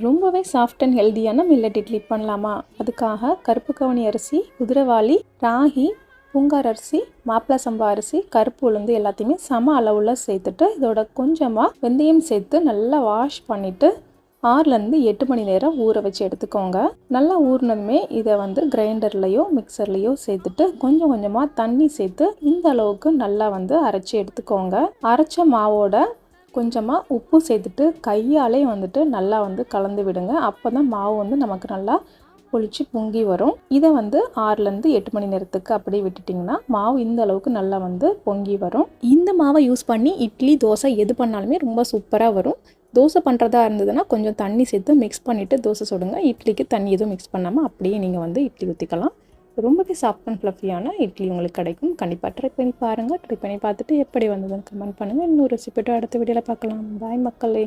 ரொம்பவே soft and ஹெல்தியான millet idli பண்ணலாமா? அதுக்காக கருப்பு கவனி அரிசி குதிரவாளி ராகி பூங்கார் அரிசி மாப்பிள சம்பா அரிசி கருப்பு உளுந்து எல்லாத்தையுமே சம அளவில் சேர்த்துட்டு இதோட கொஞ்சமாக வெந்தயம் சேர்த்து நல்லா வாஷ் பண்ணிவிட்டு ஆறுலேருந்து எட்டு மணி நேரம் ஊற வச்சு எடுத்துக்கோங்க. நல்லா ஊறினதுமே இதை வந்து கிரைண்டர்லேயோ மிக்சர்லேயோ சேர்த்துட்டு கொஞ்சம் கொஞ்சமாக தண்ணி சேர்த்து இந்த அளவுக்கு நல்லா வந்து அரைச்சி எடுத்துக்கோங்க. அரைச்ச மாவோட கொஞ்சமாக உப்பு சேர்த்துட்டு கையாலே வந்துட்டு நல்லா வந்து கலந்து விடுங்க. அப்போ தான் மாவு வந்து நமக்கு நல்லா பொழிச்சு பொங்கி வரும். இதை வந்து ஆறுலேருந்து எட்டு மணி நேரத்துக்கு அப்படியே விட்டுட்டிங்கன்னா மாவு இந்த அளவுக்கு நல்லா வந்து பொங்கி வரும். இந்த மாவை யூஸ் பண்ணி இட்லி தோசை எது பண்ணாலுமே ரொம்ப சூப்பராக வரும். தோசை பண்ணுறதா இருந்ததுன்னா கொஞ்சம் தண்ணி சேர்த்து மிக்ஸ் பண்ணிவிட்டு தோசை சுடுங்க. இட்லிக்கு தண்ணி எதுவும் மிக்ஸ் பண்ணாமல் அப்படியே நீங்கள் வந்து இட்லி ஊற்றிக்கலாம் ரொம்பவே சாஃப்ட் அண்ட் ஃப்ளஃபியான இட்லி உங்களுக்கு கிடைக்கும். கண்டிப்பாக ட்ரை பண்ணி பாருங்கள் ட்ரை பண்ணி பார்த்துட்டு எப்படி வந்ததுன்னு கமெண்ட் பண்ணுங்கள் இன்னொரு ரெசிபியோட அடுத்த வீடியோவில் பார்க்கலாம். பாய் மக்களே.